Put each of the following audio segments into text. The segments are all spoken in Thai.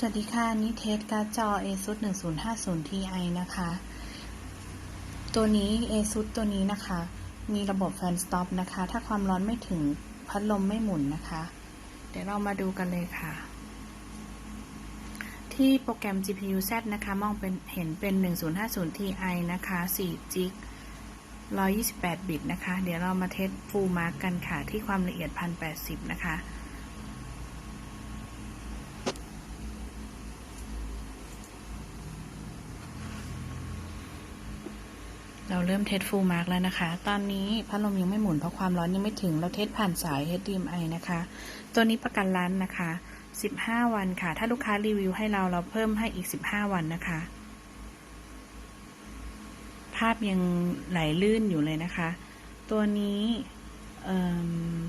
สวัสดีค่ะนี่เทสการ์ดจอ ASUS 1050 Ti นะคะ ตัวนี้ ASUS ตัวนี้นะคะ มีระบบแฟนสต็อปนะคะ ถ้าความร้อนไม่ถึงพัดลมไม่หมุนนะคะ เดี๋ยวเรามาดูกันเลยค่ะ ที่โปรแกรม GPU Z นะคะ มองเป็นเห็นเป็น 1050 Ti นะคะ4 g 128 บิตนะคะ เดี๋ยวเรามาเทส Full Mark กันค่ะ ที่ความละเอียด 1080 นะคะ เราเริ่มเทสฟูลมาร์กแล้วนะคะ ตอนนี้พัดลมยังไม่หมุนเพราะความร้อนยังไม่ถึง เราเทสผ่านสาย HDMI นะคะ ตัวนี้ประกันร้านนะคะ 15 วันค่ะ ถ้าลูกค้ารีวิวให้เราเราเพิ่มให้อีก 15 วันนะคะ ภาพยังไหลลื่นอยู่เลยนะคะ ตัวนี้อ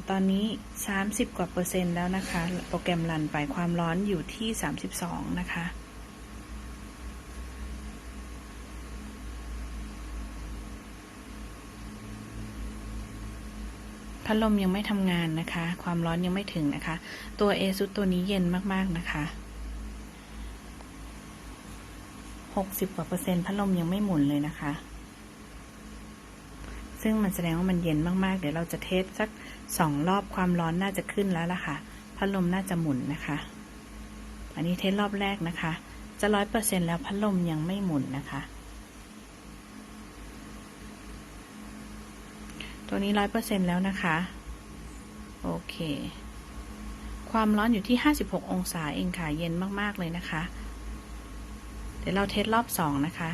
ตอนนี้ 30 กว่าเปอร์เซ็นต์แล้วนะคะ โปรแกรมรันไปความร้อนอยู่ที่ 32 นะคะ พัดลมยังไม่ทำงานนะคะ ความร้อนยังไม่ถึงนะคะ ตัว ASUS ตัวนี้เย็นมากๆนะคะ60กว่าเปอร์เซ็นต์พัดลมยังไม่หมุนเลยนะคะ ซึ่งมันแสดงว่ามันเย็นมากๆ เดี๋ยวเราจะเทสสักสองรอบความร้อนน่าจะขึ้นแล้วล่ะค่ะ พัดลมน่าจะหมุนนะคะ อันนี้เทสรอบแรกนะคะ จะร้อยเปอร์เซ็นต์แล้วพัดลมยังไม่หมุนนะคะ ตัวนี้ร้อยเปอร์เซ็นแล้วนะคะ โอเค ความร้อนอยู่ที่ห้าสิบหกองศาเองค่ะ เย็นมาก ๆ เลยนะคะ เดี๋ยวเราเทสรอบสองนะคะ